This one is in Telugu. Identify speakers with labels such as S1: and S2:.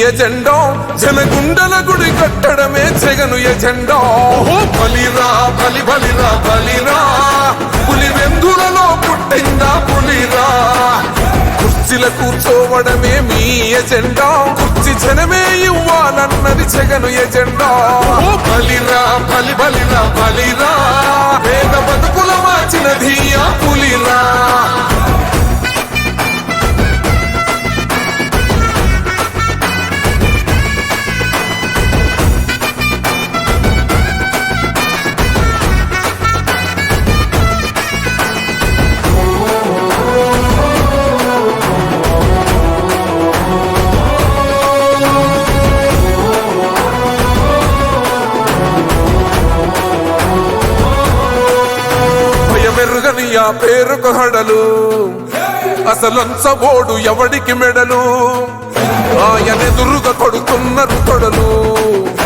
S1: ఎజెండా జనగుండల గుడి కట్టడమే జగను ఎజెండో బలిరా బలి బలిరా బలిరా. పులి వెందులలో పుట్టిందా పులిరా. కుర్చీల కూర్చోవడమే మీ ఎజెండా కుర్చీ జనమే ఇవ్వాలన్నది జగను ఎజెండా బలిరా బలి బలిరా బలిరా. పేద బతుకుల మార్చినది ఆ అయ్యా ఆ పేరుకు హడలు. అసలంచబోడు ఎవడికి మెడలు? ఆయనెదురుగా కొడుతున్నారు